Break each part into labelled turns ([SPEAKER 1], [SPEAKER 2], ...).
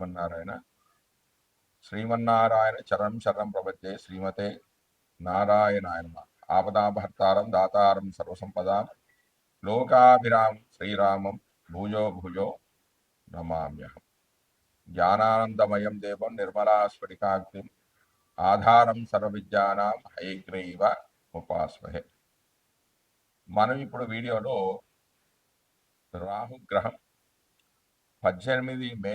[SPEAKER 1] శ్రీమన్నారాయణ శ్రీమన్నారాయణ చరం శరం ప్రపంచే శ్రీమతే నారాయణాయన ఆపదాభర్తారం దాతారం సర్వసంపదాం. లోకాభిరామం శ్రీరామం భూజో భుజో నమామ్యహం. జ్ఞానానందమయం దేవం నిర్మలాస్ఫటికాగ్నిం ఆధారం సర్వవిద్యానాం హైగ్రీవ ఉపాస్మహే మనం ఇప్పుడు వీడియోలో రాహుగ్రహం పద్దెనిమిది మే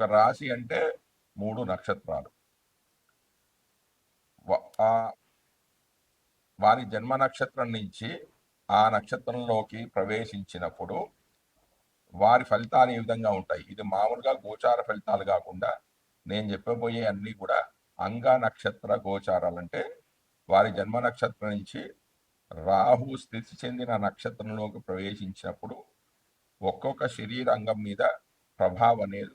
[SPEAKER 1] ఒక రాశి అంటే మూడు నక్షత్రాలు. వారి జన్మ నక్షత్రం నుంచి ఆ నక్షత్రంలోకి ప్రవేశించినప్పుడు వారి ఫలితాలు ఏ విధంగా ఉంటాయి? ఇది మామూలుగా గోచార ఫలితాలు కాకుండా నేను చెప్పబోయే అన్నీ కూడా అంగ నక్షత్ర గోచారాలు అంటే వారి జన్మ నక్షత్రం నుంచి రాహు స్థితి చెందిన నక్షత్రంలోకి ప్రవేశించినప్పుడు ఒక్కొక్క శరీరంగం మీద ప్రభావం అనేది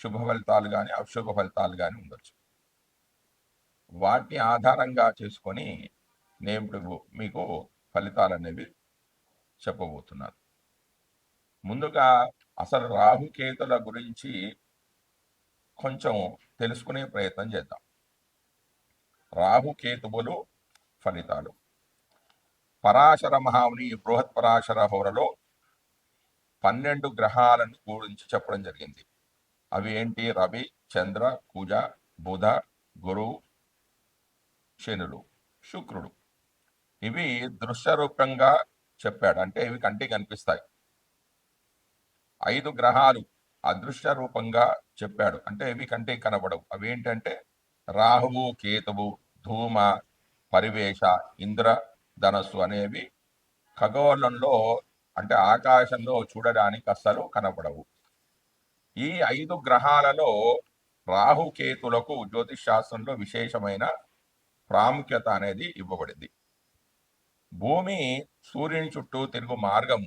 [SPEAKER 1] శుభ ఫలితాలు కానీ అశుభ ఫలితాలు కానీ ఉండొచ్చు. వాటిని ఆధారంగా చేసుకొని నేను ఇప్పుడు మీకు ఫలితాలు అనేవి చెప్పబోతున్నాను. ముందుగా అసలు రాహుకేతుల గురించి కొంచెం తెలుసుకునే ప్రయత్నం చేద్దాం. రాహుకేతువులు ఫలితాలు. పరాశర మహాముని బృహత్ పరాశర హోరలో పన్నెండు గ్రహాలను గురించి చెప్పడం జరిగింది. అవి ఏంటి? రవి చంద్ర కుజ బుధ గురు శనులు శుక్రుడు. ఇవి దృశ్య రూపంగా చెప్పాడు. అంటే ఇవి కంటికి కనిపిస్తాయి ఐదు గ్రహాలు అదృశ్య రూపంగా చెప్పాడు. అంటే ఇవి కంటికి కనబడవు. అవి ఏంటంటే రాహువు కేతువు ధూమ పరివేష ఇంద్ర ధనస్సు అనేవి ఖగోళంలో అంటే ఆకాశంలో చూడడానికి అస్సలు కనపడవు ఈ ఐదు గ్రహాలలో రాహుకేతులకు జ్యోతిష్ శాస్త్రంలో విశేషమైన ప్రాముఖ్యత అనేది ఇవ్వబడింది. భూమి సూర్యుని చుట్టూ తిరుగు మార్గం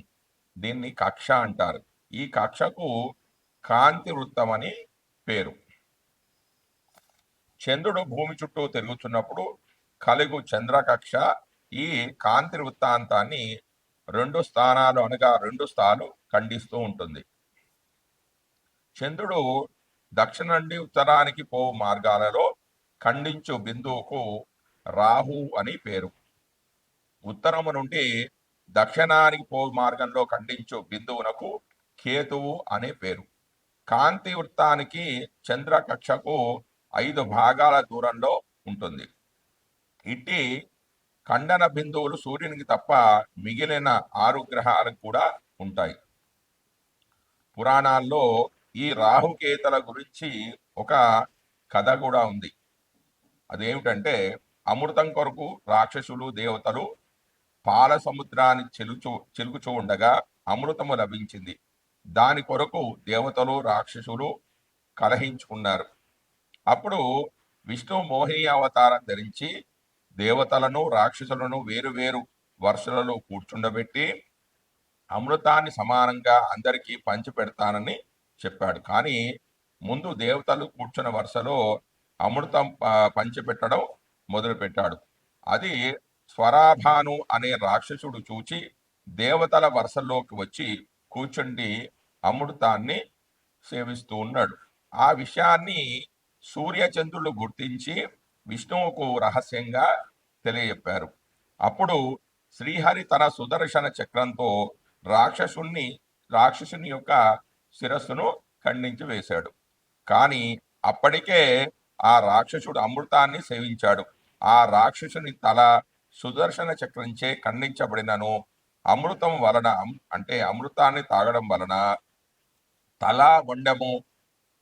[SPEAKER 1] దీన్ని కక్ష అంటారు. ఈ కక్షకు కాంతి వృత్తం అని పేరు. చంద్రుడు భూమి చుట్టూ తిరుగుతున్నప్పుడు కలుగు చంద్రకక్ష ఈ కాంతి వృత్తాంతాన్ని రెండు స్థానాలు అనగా రెండు స్థాలు ఖండిస్తూ ఉంటుంది. చంద్రుడు దక్షిణ నుండి ఉత్తరానికి పోవు మార్గాలలో ఖండించు బిందువుకు రాహు అని పేరు. ఉత్తరము నుండి దక్షిణానికి పోవు మార్గంలో ఖండించు బిందువునకు కేతువు అనే పేరు. కాంతి వృత్తానికి చంద్ర కక్షకు ఐదు భాగాల దూరంలో ఉంటుంది. ఇట్టి ఖండన బిందువులు సూర్యునికి తప్ప మిగిలిన ఆరు గ్రహాలకు కూడా ఉంటాయి. పురాణాల్లో ఈ రాహుకేతల గురించి ఒక కథ కూడా ఉంది. అదేమిటంటే అమృతం కొరకు రాక్షసులు దేవతలు పాల సముద్రాన్ని చెలుచు చిలుకుచూ ఉండగా అమృతము లభించింది. దాని కొరకు దేవతలు రాక్షసులు కలహించుకున్నారు. అప్పుడు విష్ణు మోహిని అవతారం ధరించి దేవతలను రాక్షసులను వేరు వేరు వరుసలలో కూర్చుండబెట్టి అమృతాన్ని సమానంగా అందరికీ పంచి పెడతానని చెప్పాడు. కానీ ముందు దేవతలు కూర్చున్న వరుసలో అమృతం ప- పంచిపెట్టడం మొదలుపెట్టాడు. అది స్వరాభాను అనే రాక్షసుడు చూచి దేవతల వరుసల్లోకి వచ్చి కూర్చుండి అమృతాన్ని సేవిస్తూ ఉన్నాడు. ఆ విషయాన్ని సూర్యచంద్రులు గుర్తించి విష్ణువుకు రహస్యంగా తెలియజెప్పారు. అప్పుడు శ్రీహరి తన సుదర్శన చక్రంతో రాక్షసుణ్ణి రాక్షసుని యొక్క శిరస్సును ఖండించి వేశాడు. కానీ అప్పటికే ఆ రాక్షసుడు అమృతాన్ని సేవించాడు. ఆ రాక్షసుని తల సుదర్శన చక్రంచే ఖండించబడినను అమృతం వలన అంటే అమృతాన్ని తాగడం వలన తల వండము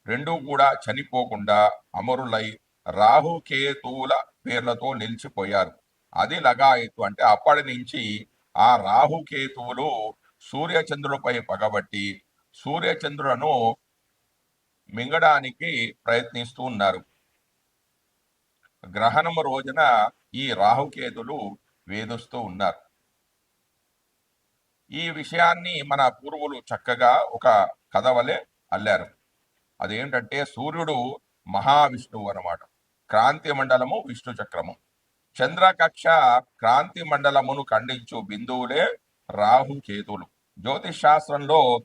[SPEAKER 1] రెండూ కూడా చనిపోకుండా అమరులై రాహుకేతువుల పేర్లతో నిలిచిపోయారు. అది లగాయతు అంటే అప్పటి నుంచి ఆ రాహుకేతువులు సూర్యచంద్రులపై పగబట్టి సూర్యచంద్రులను మింగడానికి ప్రయత్నిస్తూ ఉన్నారు. గ్రహణము రోజున ఈ రాహుకేతులు వేధిస్తూ ఉన్నారు. ఈ విషయాన్ని మన పూర్వులు చక్కగా ఒక కథ వలె అల్లారు. అదేంటంటే సూర్యుడు మహావిష్ణువు అనమాట క్రాంతి మండలము విష్ణు చక్రము. చంద్రకక్ష క్రాంతి మండలమును ఖండించు బిందువులే రాహుకేతులు. జ్యోతిష్ శాస్త్రంలో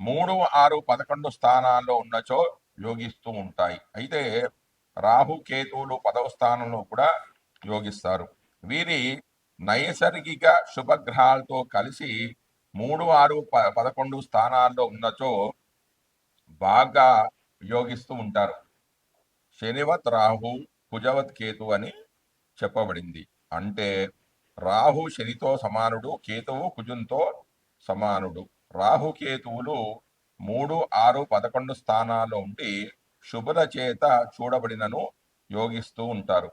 [SPEAKER 1] మూడు ఆరు పదకొండు స్థానాల్లో ఉన్నచో యోగిస్తూ ఉంటాయి. అయితే రాహు కేతువులు పదవ స్థానంలో కూడా యోగిస్తారు. వీరి నైసర్గిక శుభగ్రహాలతో కలిసి మూడు ఆరు ప- పదకొండు స్థానాల్లో ఉన్నచో బాగా యోగిస్తూ ఉంటారు. శనివత్ రాహు కుజవత్ కేతు అని చెప్పబడింది. అంటే రాహు శనితో సమానుడు కేతువు కుజుంతో సమానుడు. రాహుకేతువులు మూడు ఆరు పదకొండు స్థానాల్లో ఉండి శుభ్ర చేత చూడబడినను యోగిస్తూ ఉంటారు.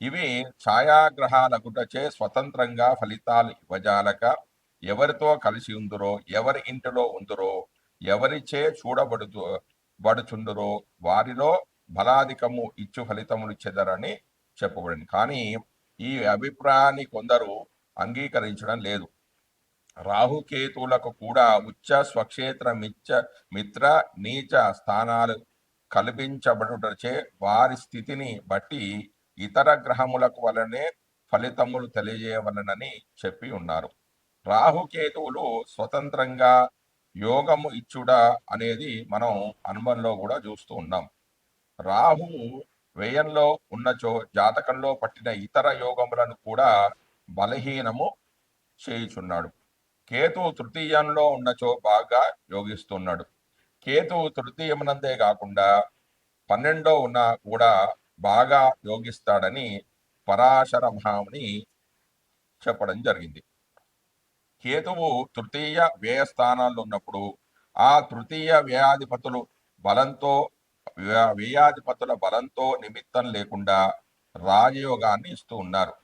[SPEAKER 1] ఇవి ఛాయాగ్రహాల గుటచే స్వతంత్రంగా ఫలితాలు ఇవ్వజాలక ఎవరితో కలిసి ఉందరో ఎవరి ఇంటిలో ఉందరో ఎవరిచే చూడబడుతు బడుచుండరో వారిలో బలాధికము ఇచ్చు ఫలితములు చెదరని చెప్పబడింది. కానీ ఈ అభిప్రాయాన్ని కొందరు అంగీకరించడం లేదు. రాహుకేతువులకు కూడా ఉచ్చ స్వక్షేత్ర మిచ్చ మిత్ర నీచ స్థానాలు కల్పించబడుటచే వారి స్థితిని బట్టి ఇతర గ్రహములకు వలనే ఫలితములు తెలియజేయవలనని చెప్పి ఉన్నారు. రాహుకేతువులు స్వతంత్రంగా యోగము ఇచ్చుడా అనేది మనం అనుభవంలో కూడా చూస్తూ ఉన్నాం. రాహు వ్యయంలో ఉన్నచో జాతకంలో పట్టిన ఇతర యోగములను కూడా బలహీనము చేయుచున్నాడు. కేతు తృతీయంలో ఉన్నచో బాగా యోగిస్తున్నాడు. కేతు తృతీయమునందే కాకుండా పన్నెండో ఉన్న కూడా బాగా యోగిస్తాడని పరాశర మహాముని చెప్పడం జరిగింది. కేతువు తృతీయ వ్యయ స్థానాల్లో ఉన్నప్పుడు ఆ తృతీయ వ్యయాధిపతులు బలంతో వ్యయాధిపతుల బలంతో నిమిత్తం లేకుండా రాజయోగాన్ని ఇస్తూ ఉన్నారు.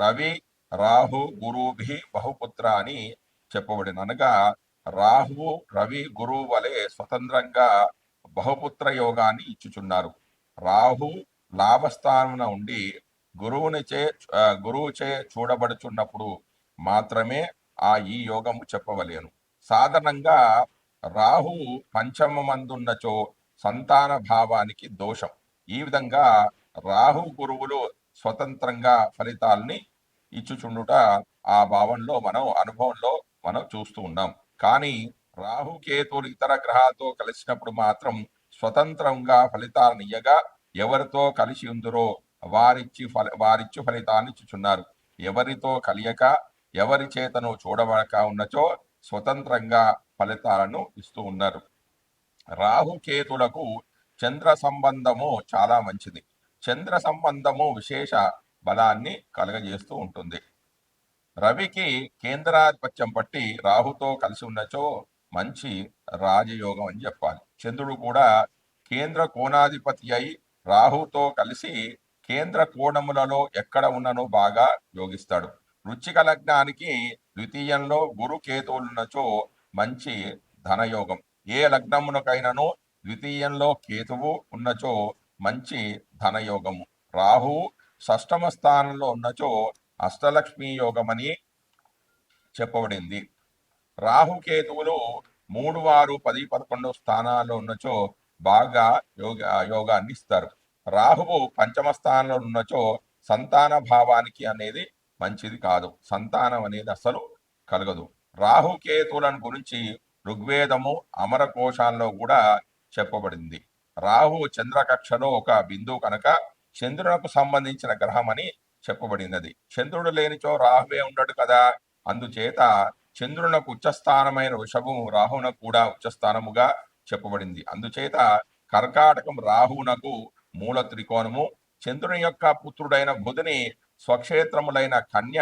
[SPEAKER 1] రవి రాహు గురుభి బహుపుత్ర అని చెప్పబడిన అనగా రాహువు రవి గురువు వలె స్వతంత్రంగా బహుపుత్ర యోగాన్ని ఇచ్చుచున్నారు. రాహు లాభస్థానమున ఉండి గురువునిచే గురువుచే చూడబడుచున్నప్పుడు మాత్రమే ఆ ఈ యోగము చెప్పవలేను. సాధారణంగా రాహు పంచమమందున్నచో సంతాన భావానికి దోషం. ఈ విధంగా రాహు గురువులు స్వతంత్రంగా ఫలితాల్ని ఇచ్చుచుండుట ఆ భావంలో మనం అనుభవంలో మనం చూస్తూ ఉన్నాం. కానీ రాహుకేతులు ఇతర గ్రహాలతో కలిసినప్పుడు మాత్రం స్వతంత్రంగా ఫలితాలను ఇయ్యగా ఎవరితో కలిసి ఉందరో వారిచ్చి ఫల వారిచ్చు ఫలితాన్ని ఇచ్చుచున్నారు. ఎవరితో కలియక ఎవరి చేతను చూడబడక ఉన్నచో స్వతంత్రంగా ఫలితాలను ఇస్తూ ఉన్నారు. రాహుకేతులకు చంద్ర సంబంధము చాలా మంచిది. చంద్ర సంబంధము విశేష బలాన్ని కలుగజేస్తూ ఉంటుంది. రవికి కేంద్రాధిపత్యం పట్టి రాహుతో కలిసి ఉన్నచో మంచి రాజయోగం అని చెప్పాలి. చంద్రుడు కూడా కేంద్ర కోణాధిపతి అయి రాహుతో కలిసి కేంద్ర కోణములలో ఎక్కడ ఉన్ననో బాగా యోగిస్తాడు. వృచ్చిక లగ్నానికి ద్వితీయంలో గురు కేతువులున్నచో మంచి ధనయోగం. ఏ లగ్నమునకైనను ద్వితీయంలో కేతువు ఉన్నచో మంచి ధనయోగము. రాహు షష్టమ స్థానంలో ఉన్నచో అష్టలక్ష్మి యోగమని చెప్పబడింది. రాహుకేతువులు మూడు వారు పది పదకొండు స్థానాల్లో ఉన్నచో బాగా యోగ యోగాన్ని ఇస్తారు. రాహువు పంచమ స్థానంలో ఉన్నచో సంతాన భావానికి అనేది మంచిది కాదు. సంతానం అనేది అసలు కలగదు. రాహు కేతువులను గురించి ఋగ్వేదము అమర కోశాల్లో కూడా చెప్పబడింది. రాహు చంద్రకక్షలో ఒక బిందువు కనుక చంద్రునకు సంబంధించిన గ్రహం అని చెప్పబడినది. చంద్రుడు లేనిచో రాహువే ఉండడు కదా. అందుచేత చంద్రునకు ఉచ్చస్థానమైన వృషభము రాహున కూడా ఉచ్చస్థానముగా చెప్పబడింది. అందుచేత కర్కాటకం రాహువునకు మూల త్రికోణము. చంద్రుని యొక్క పుత్రుడైన బుధుని స్వక్షేత్రములైన కన్య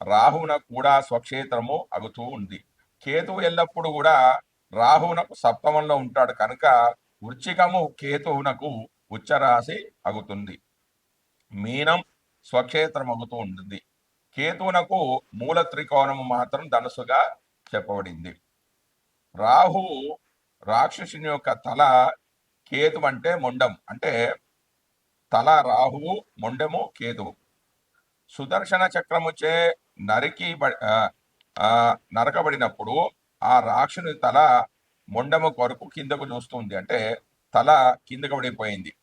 [SPEAKER 1] రాహున కూడా స్వక్షేత్రము అగుతూ ఉంది. కేతువు ఎల్లప్పుడూ కూడా రాహువునకు సప్తమంలో ఉంటాడు కనుక వృచ్చికము కేతువునకు ఉచ్చరాశి అగుతుంది. మీనం స్వక్షేత్రమవుతూ ఉంటుంది. కేతువునకు మూల త్రికోణము మాత్రం ధనుసుగా చెప్పబడింది. రాహు రాక్షసుని యొక్క తల కేతు అంటే మొండం. అంటే తల రాహువు మొండము కేతువు. సుదర్శన చక్రముచే నరికి బ- నరకబడినప్పుడు ఆ రాక్షుని తల మొండము కొరకు కిందకు చూస్తుంది అంటే తల కిందకు పడిపోయింది.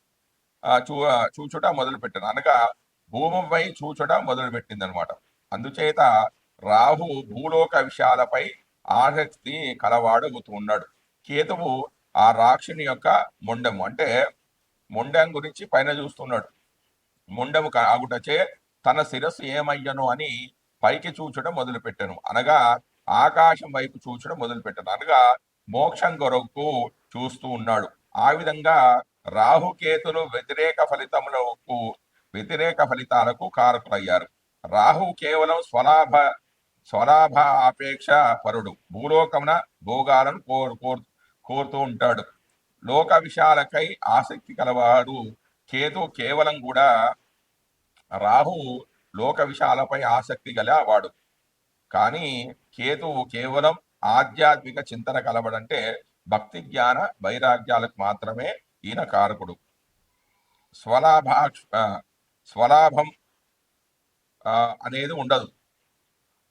[SPEAKER 1] చూ చూచుట మొదలు పెట్టాను అనగా భూమిపై చూచడం మొదలుపెట్టిందనమాట. అనమాట అందుచేత రాహు భూలోక విషయాలపై ఆసక్తి కలవాడుగుతూ ఉన్నాడు కేతువు ఆ రాక్షుని యొక్క మొండము. అంటే మొండం గురించి పైన చూస్తున్నాడు. మొండము కాగుటచే తన శిరస్సు ఏమయ్యను అని పైకి చూచడం మొదలుపెట్టాను. అనగా ఆకాశం వైపు చూచడం మొదలుపెట్టాను. అనగా మోక్షం కొరకు చూస్తూ ఉన్నాడు. ఆ విధంగా రాహుకేతులు వ్యతిరేక ఫలితములకు వ్యతిరేక ఫలితాలకు కారకులయ్యారు. రాహు కేవలం స్వలాభ స్వలాభ ఆపేక్ష పరుడు. భూలోకమున భోగాలను కోరు కోరు కోరుతూ ఉంటాడు. లోక విషయాలకై ఆసక్తి కలవాడు కేతు కేవలం కూడా రాహు లోక విషయాలపై ఆసక్తి గల వాడు. కానీ కేతువు కేవలం ఆధ్యాత్మిక చింతన కలవడంటే భక్తి జ్ఞాన వైరాగ్యాలకు మాత్రమే ఈయన కారకుడు. స్వలాభాక్ష స్వలాభం అనేది ఉండదు.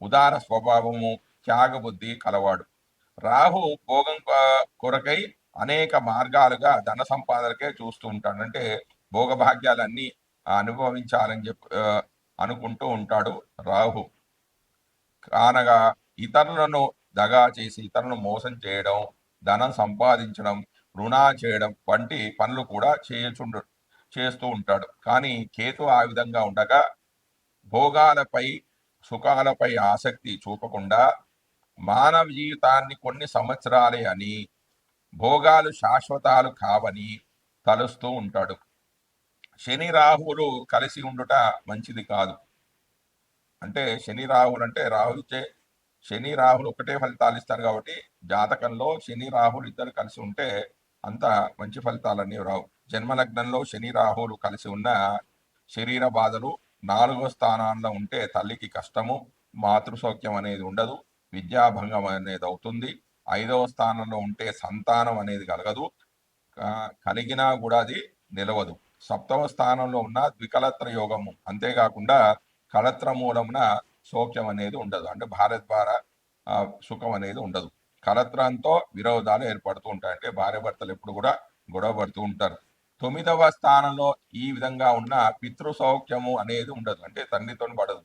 [SPEAKER 1] ఉదార స్వభావము త్యాగబుద్ధి కలవాడు. రాహు భోగం కొరకై అనేక మార్గాలుగా ధన సంపాదనకే చూస్తూ ఉంటాడు. అంటే భోగభాగ్యాలన్నీ అనుభవించాలని చెప్పి అనుకుంటూ ఉంటాడు రాహు. కానగా ఇతరులను దగా చేసి ఇతరులను మోసం చేయడం ధనం సంపాదించడం రుణా చేయడం వంటి పనులు కూడా చేయుచుండు చేస్తూ ఉంటాడు. కానీ కేతు ఆ విధంగా ఉండగా భోగాలపై సుఖాలపై ఆసక్తి చూపకుండా మానవ జీవితాన్ని కొన్ని సంవత్సరాలే అని భోగాలు శాశ్వతాలు కావని తలుస్తూ ఉంటాడు. శని రాహువులు కలిసి ఉండుట మంచిది కాదు. అంటే శని రాహులు అంటే రాహులు ఇచ్చే శని రాహులు ఒకటే ఫలితాలు ఇస్తారు కాబట్టి జాతకంలో శని రాహులు ఇద్దరు కలిసి ఉంటే అంత మంచి ఫలితాలన్నీ రావు. జన్మలగ్నంలో శని రాహువులు కలిసి ఉన్న శరీర బాధలు నాలుగో స్థానాల్లో ఉంటే తల్లికి కష్టము మాతృసౌఖ్యం అనేది ఉండదు విద్యాభంగం అనేది అవుతుంది. ఐదవ స్థానంలో ఉంటే సంతానం అనేది కలగదు. కలిగినా కూడా అది నిలవదు. సప్తమ స్థానంలో ఉన్న ద్వికలత్ర యోగము అంతేకాకుండా కలత్ర మూలమున సౌఖ్యం అనేది ఉండదు. అంటే భార్య ద్వారా సుఖం అనేది ఉండదు. కలత్రంతో విరోధాలు ఏర్పడుతూ ఉంటాయి. అంటే భార్య భర్తలు ఎప్పుడు కూడా గొడవ పడుతూ ఉంటారు. తొమ్మిదవ స్థానంలో ఈ విధంగా ఉన్న పితృ సౌఖ్యము అనేది ఉండదు. అంటే తండ్రితో పడదు.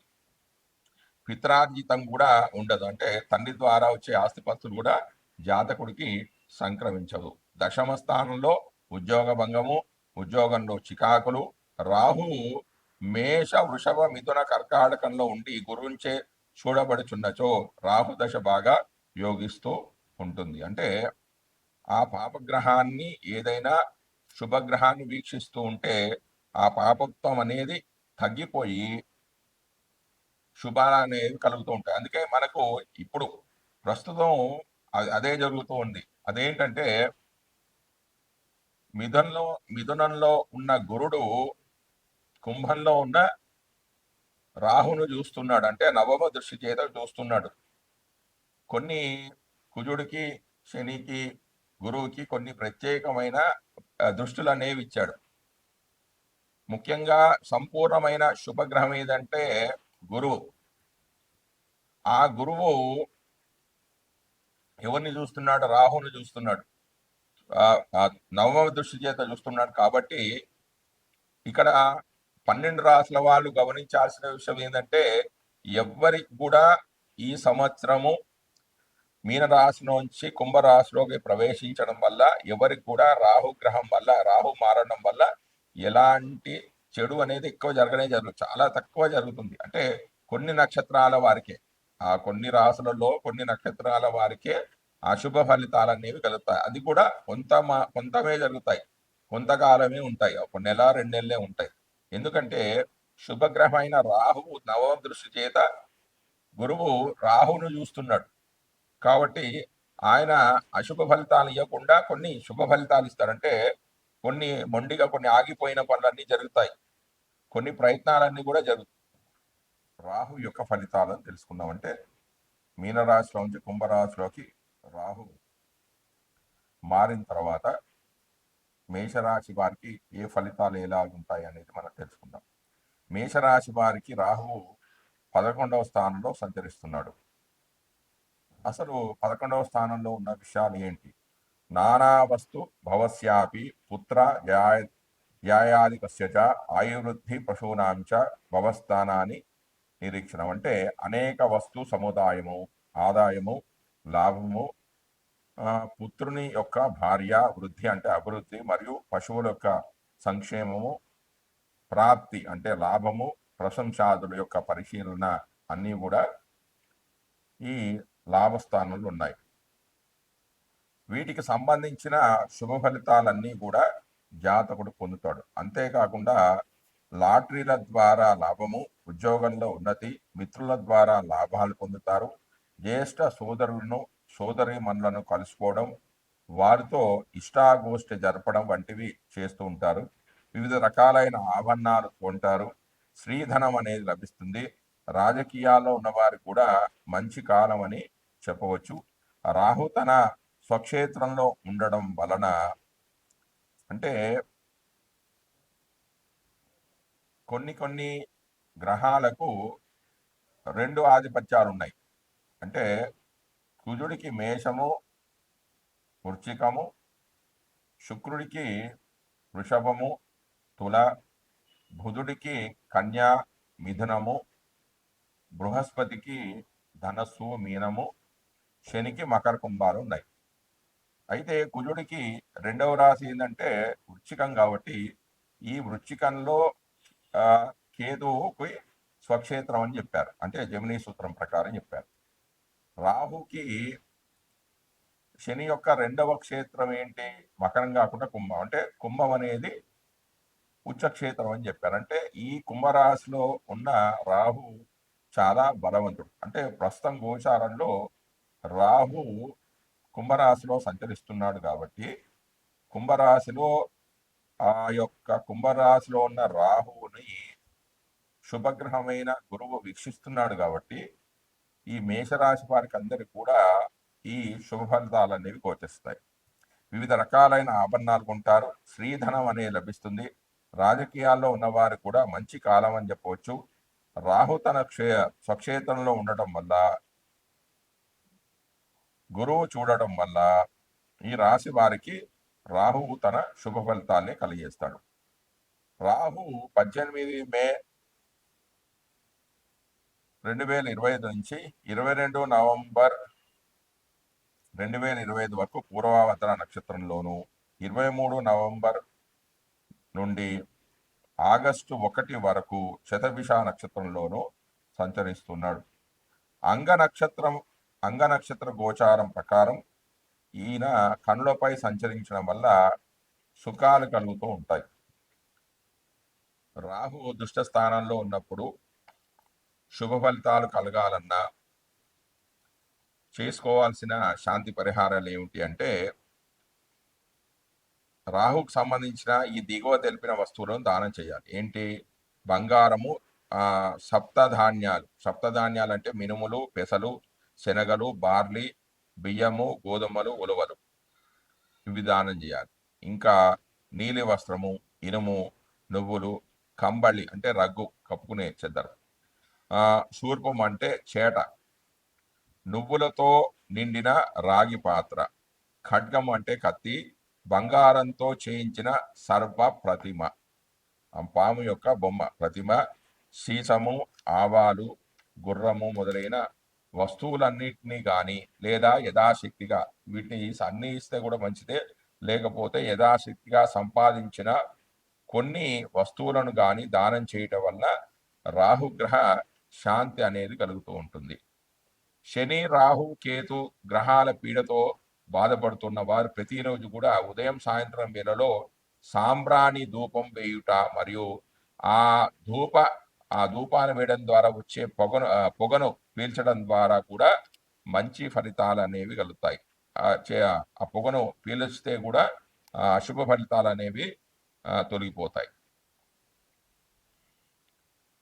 [SPEAKER 1] పిత్రార్జితం కూడా ఉండదు. అంటే తండ్రి ద్వారా వచ్చే ఆస్తిపత్రులు కూడా జాతకుడికి సంక్రమించదు దశమ స్థానంలో ఉద్యోగ భంగము ఉద్యోగంలో చికాకులు రాహు మేష వృషభ మిథున కర్కాటకంలో ఉండి గురుంచే చూడబడుచున్నచో రాహు దశ బాగా యోగిస్తూ ఉంటుంది. అంటే ఆ పాపగ్రహాన్ని ఏదైనా శుభగ్రహాన్ని వీక్షిస్తూ ఉంటే ఆ పాపత్వం అనేది తగ్గిపోయి శుభాలు అనేవి కలుగుతూ ఉంటాయి. అందుకే మనకు ఇప్పుడు ప్రస్తుతం అదే జరుగుతూ ఉంది. అదేంటంటే మిథునంలో మిథునంలో ఉన్న గురుడు కుంభంలో ఉన్న రాహును చూస్తున్నాడు. అంటే నవమ దృష్టి చేత చూస్తున్నాడు. కొన్ని కుజుడికి శనికి గురువుకి కొన్ని ప్రత్యేకమైన దృష్టులు అనేవి ఇచ్చాడు. ముఖ్యంగా సంపూర్ణమైన శుభగ్రహం ఏదంటే గురువు. ఆ గురువు ఎవరిని చూస్తున్నాడు? రాహుని చూస్తున్నాడు. నవమ దృష్టి చేత చూస్తున్నాడు కాబట్టి ఇక్కడ పన్నెండు రాసుల వాళ్ళు గమనించాల్సిన విషయం ఏంటంటే ఎవ్వరికి కూడా ఈ సంవత్సరము మీనరాశి నుంచి కుంభరాశిలోకి ప్రవేశించడం వల్ల ఎవరికి కూడా రాహుగ్రహం వల్ల రాహు మారడం వల్ల ఎలాంటి చెడు అనేది ఎక్కువ జరగనే జరుగుతుంది చాలా తక్కువ జరుగుతుంది. అంటే కొన్ని నక్షత్రాల వారికే ఆ కొన్ని రాసులలో కొన్ని నక్షత్రాల వారికే అశుభ ఫలితాలు అనేవి కలుగుతాయి. అది కూడా కొంత మా కొంతమే జరుగుతాయి. కొంతకాలమే ఉంటాయి. ఒక నెల రెండు నెలలే ఉంటాయి. ఎందుకంటే శుభగ్రహమైన రాహువు నవమ దృష్టి చేత గురువు రాహును చూస్తున్నాడు. కాబట్టి ఆయన అశుభ ఫలితాలు ఇవ్వకుండా కొన్ని శుభ ఫలితాలు ఇస్తారంటే కొన్ని మొండిగా కొన్ని ఆగిపోయిన పనులన్నీ జరుగుతాయి. కొన్ని ప్రయత్నాలన్నీ కూడా జరుగుతాయి రాహు యొక్క ఫలితాలను తెలుసుకుందామంటే మీనరాశిలో నుంచి కుంభరాశిలోకి రాహు మారిన తర్వాత మేషరాశి వారికి ఏ ఫలితాలు ఎలా ఉంటాయి అనేది మనం తెలుసుకుందాం. మేషరాశి వారికి రాహువు పదకొండవ స్థానంలో సంచరిస్తున్నాడు. అసలు పదకొండవ స్థానంలో ఉన్న విషయాలు ఏంటి? నానా వస్తు భవస్యాపి పుత్ర జయా జయాదికస్య చ ఆయువృద్ధి పశూనాంచ భవస్థానాన్ని నిరీక్షణం. అంటే అనేక వస్తు సముదాయము ఆదాయము లాభము పుత్రుని యొక్క భార్య వృద్ధి అంటే అభివృద్ధి మరియు పశువుల యొక్క సంక్షేమము ప్రాప్తి అంటే లాభము ప్రశంసాదుల యొక్క పరిశీలన అన్నీ కూడా ఈ లాభస్థానంలో ఉన్నాయి వీటికి సంబంధించిన శుభ ఫలితాలన్నీ కూడా జాతకుడు పొందుతాడు. అంతేకాకుండా లాటరీల ద్వారా లాభము ఉద్యోగంలో ఉన్నతి మిత్రుల ద్వారా లాభాలు పొందుతారు. జ్యేష్ఠ సోదరులను సోదరీమణులను కలుసుకోవడం వారితో ఇష్టాగోష్ఠి జరపడం వంటివి చేస్తూ ఉంటారు. వివిధ రకాలైన ఆభరణాలు కొంటారు. శ్రీధనం అనేది లభిస్తుంది. రాజకీయాల్లో ఉన్నవారు కూడా మంచి కాలం అని చెప్పవచ్చు. రాహు తన స్వక్షేత్రంలో ఉండడం వలన అంటే కొన్ని కొన్ని గ్రహాలకు రెండు ఆధిపత్యాలు ఉన్నాయి అంటే కుజుడికి మేషము వృచ్చికము శుక్రుడికి వృషభము తుల బుధుడికి కన్యా మిథునము బృహస్పతికి ధనస్సు మీనము శనికి మకర కుంభాలు ఉన్నాయి. అయితే కుజుడికి రెండవ రాశి ఏంటంటే వృచ్చికం కాబట్టి ఈ వృచ్చికంలో కేతువుకి స్వక్షేత్రం అని చెప్పారు. అంటే జమినీ సూత్రం ప్రకారం చెప్పారు. రాహుకి శని యొక్క రెండవ క్షేత్రం ఏంటి? మకరం కాకుండా కుంభం. అంటే కుంభం అనేది ఉచ్చక్షేత్రం అని చెప్పారు. అంటే ఈ కుంభరాశిలో ఉన్న రాహు చాలా బలవంతుడు. అంటే ప్రస్తుతం గోచారంలో రాహు కుంభరాశిలో సంచరిస్తున్నాడు కాబట్టి కుంభరాశిలో ఆ యొక్క కుంభరాశిలో ఉన్న రాహువుని శుభగ్రహమైన గురువు వీక్షిస్తున్నాడు కాబట్టి ఈ మేషరాశి వారికి అందరికి కూడా ఈ శుభ ఫలితాలు అనేవి గోచిస్తాయి వివిధ రకాలైన ఆభరణాలు కొంటారు. శ్రీధనం అనేది లభిస్తుంది. రాజకీయాల్లో ఉన్నవారు కూడా మంచి కాలం అని చెప్పవచ్చు. రాహు తన క్షే స్వక్షేత్రంలో ఉండటం వల్ల గురువు చూడటం వల్ల ఈ రాశి వారికి రాహువు తన శుభ ఫలితాల్ని కలిగేస్తాడు. రాహు పద్దెనిమిది మే రెండు వేల ఇరవై ఐదు నుంచి ఇరవై రెండు నవంబర్ రెండు వేల ఇరవై ఐదు వరకు పూర్వావతర నక్షత్రంలోను ఇరవై మూడు నవంబర్ నుండి ఆగస్టు ఒకటి వరకు శతభిష నక్షత్రంలోనూ సంచరిస్తున్నాడు. అంగ నక్షత్రం అంగ నక్షత్ర గోచారం ప్రకారం ఈయన కండ్లపై సంచరించడం వల్ల సుఖాలు కలుగుతూ ఉంటాయి. రాహు దుష్ట స్థానంలో ఉన్నప్పుడు శుభ ఫలితాలు కలగాలన్నా చేసుకోవాల్సిన శాంతి పరిహారాలు ఏమిటి అంటే రాహుకు సంబంధించిన ఈ దిగువ తెలిపిన వస్తువులను దానం చేయాలి. ఏంటి? బంగారము సప్తధాన్యాలు. సప్తధాన్యాలు అంటే మినుములు పెసలు శనగలు బార్లీ బియ్యము గోధుమలు ఉలవలు. ఇవి దానం చేయాలి. ఇంకా నీలి వస్త్రము ఇనుము నువ్వులు కంబళి అంటే రగ్గు కప్పుకునే చెద్దరు. శూర్పం అంటే చేట. నువ్వులతో నిండిన రాగి పాత్ర. ఖడ్గం అంటే కత్తి బంగారంతో చేయించిన సర్వ ప్రతిమ ఆ పాము యొక్క బొమ్మ. ప్రతిమ సీసము ఆవాలు గుర్రము మొదలైన వస్తువులన్నింటినీ కానీ లేదా యథాశక్తిగా వీటిని అన్ని ఇస్తే కూడా మంచిదే. లేకపోతే యథాశక్తిగా సంపాదించిన కొన్ని వస్తువులను కానీ దానం చేయటం వల్ల రాహుగ్రహ శాంతి అనేది కలుగుతూ ఉంటుంది. శని రాహు కేతు గ్రహాల పీడతో బాధపడుతున్న వారు ప్రతిరోజు కూడా ఉదయం సాయంత్రం వేళలో సాంబ్రాణి ధూపం వేయుట మరియు ఆ ధూప ఆ ధూపాన్ని వేయడం ద్వారా వచ్చే పొగను పొగను పీల్చడం ద్వారా కూడా మంచి ఫలితాలు అనేవి కలుగుతాయి. ఆ పొగను పీల్చితే కూడా అశుభ ఫలితాలు అనేవి తొలగిపోతాయి.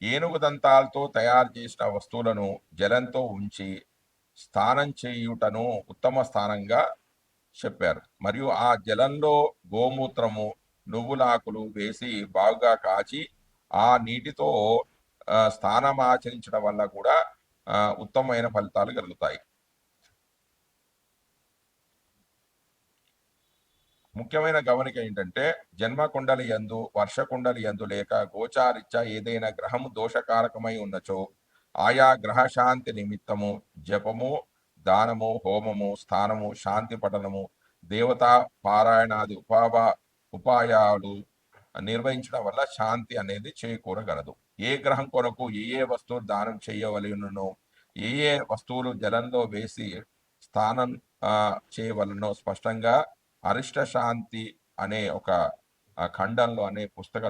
[SPEAKER 1] ఏనుగు దంతాలతో తయారు చేసిన వస్తువులను జలంతో ఉంచి స్నానం చేయుటను ఉత్తమ స్థానంగా చెప్పారు. మరియు ఆ జలంలో గోమూత్రము నువ్వులాకులు వేసి బాగుగా కాచి ఆ నీటితో ఆ, స్నానం ఆచరించడం వల్ల కూడా ఉత్తమమైన ఫలితాలు కలుగుతాయి. ముఖ్యమైన గమనిక ఏంటంటే జన్మ కుండలి యందు వర్ష కుండలి యందు లేక గోచారిత్య ఏదైనా గ్రహము దోషకారకమై ఉన్నచో ఆయా గ్రహ శాంతి నిమిత్తము జపము దానము హోమము స్థానము శాంతి పఠనము దేవతా పారాయణాది ఉపావ ఉపాయాలు నిర్వహించడం వల్ల శాంతి అనేది చేకూరగలదు. ఏ గ్రహం కొరకు ఏ ఏ వస్తువులు దానం చేయవలనో ఏ ఏ వస్తువులు జలంలో వేసి స్థానం ఆ, చేయవలనో స్పష్టంగా అరిష్ట శాంతి అనే ఒక ఖండంలో అనే పుస్తకం